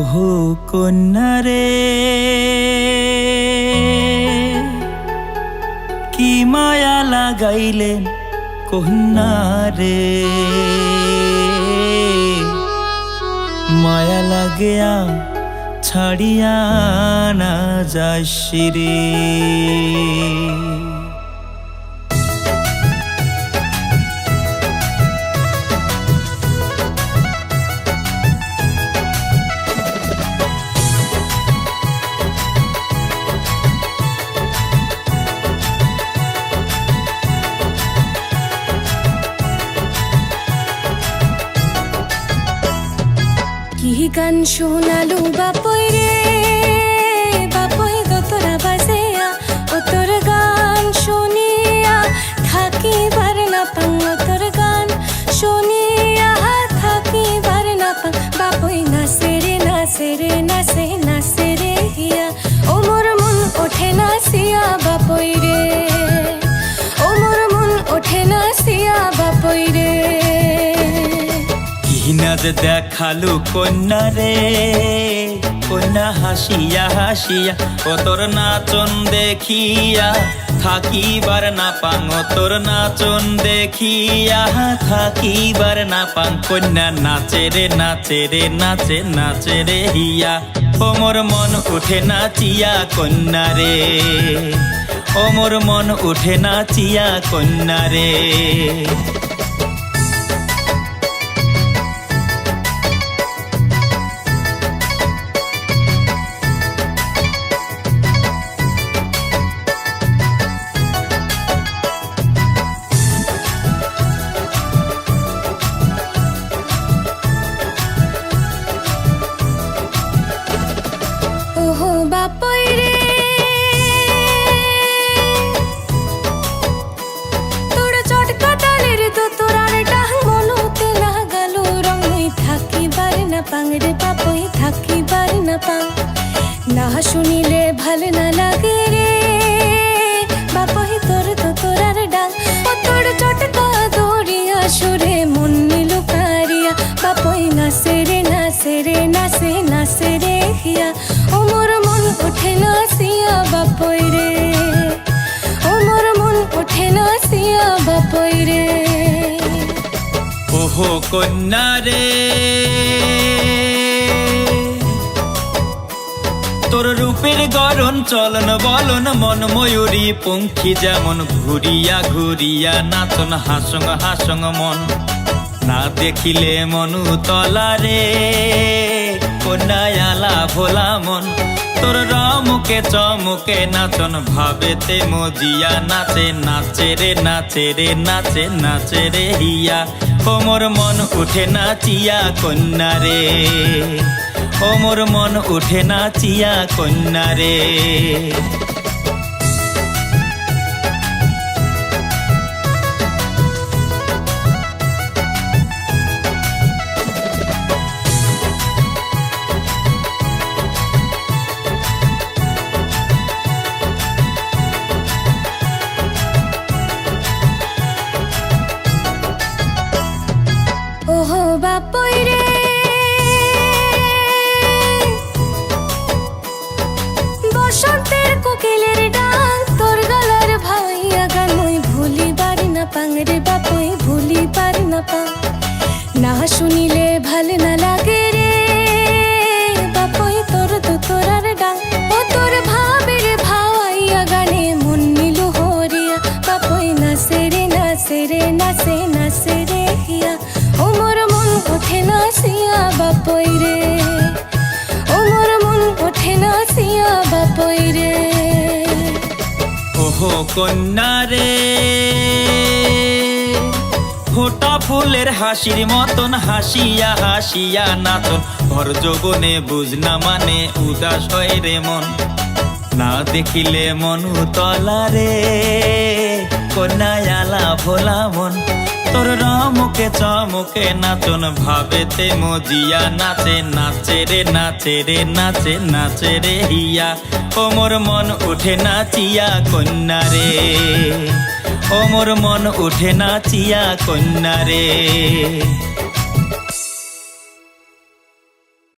ওহো কন্যা রে কি মায়া লাগাইলেন কন্যা রে? মায়া লাগেয়া ছাড়িয়া না যাসি কি গান শোনালো বাপই যে দেখালু কন্যা রে, কন্যা হাসিয়া হাসিয়া, ও নাচন দেখিয়া, থাকিবার না পাং, ও তোর নাচন দেখিয়া, থাকিবার না পাং, কন্যা নাচে রে নাচে রে, নাচে নাচে রে হিয়া। ও মোর মন উঠে নাচিয়া কন্যা রে, ও মোর মন উঠে নাচিয়া কন্যা রে। ওহো বাপই রে তোর চটকা ডালের তো তোরার ডাং মনুতে লাগালো রঙই থাকিবার না পাং কন্যা রে। তোর রূপের গরণ চলন বলন মন ময়ূরী পঙ্খী যেমন ঘুরিয়া ঘুরিয়া নাচন হাসং হাসং মন। না দেখিলে মনু তলা রে কন্যায়ালা ভোলা মন। তোর রামুকে চমুকে নাচন ভাবেতে মজিয়া, নাচে নাচে রে নাচে রে, নাচে নাচে রে হিয়া। ও মোর মন উঠে নাচিয়া কন্যা রে। ও মোর মন উঠে নাচিয়া কন্যা রে। ওহো বাপই রে বসন্তের ওঠে নাচিয়া বাপই রে। ও মন ওঠে নাচিয়া বাপই রে। ওহো কন্যা রে, ফোটা ফুলের হাসির মতন হাসিয়া হাসিয়া নাচন। ভর যোগনে বুঝনা মানে উদাস হয় রে মন। না দেখিলে মনু তলা রে। কন্যায়ালা ভোলা মন তোর রমুকে চমুকে নাচন ভাবেতে মজিয়া। নাচে নাচে রে নাচে রে, নাচে নাচে রে হিয়া। ও মন উঠে নাচিয়া কন্যা রে। ওমর মন উঠে নাচিয়া কন্যা রে।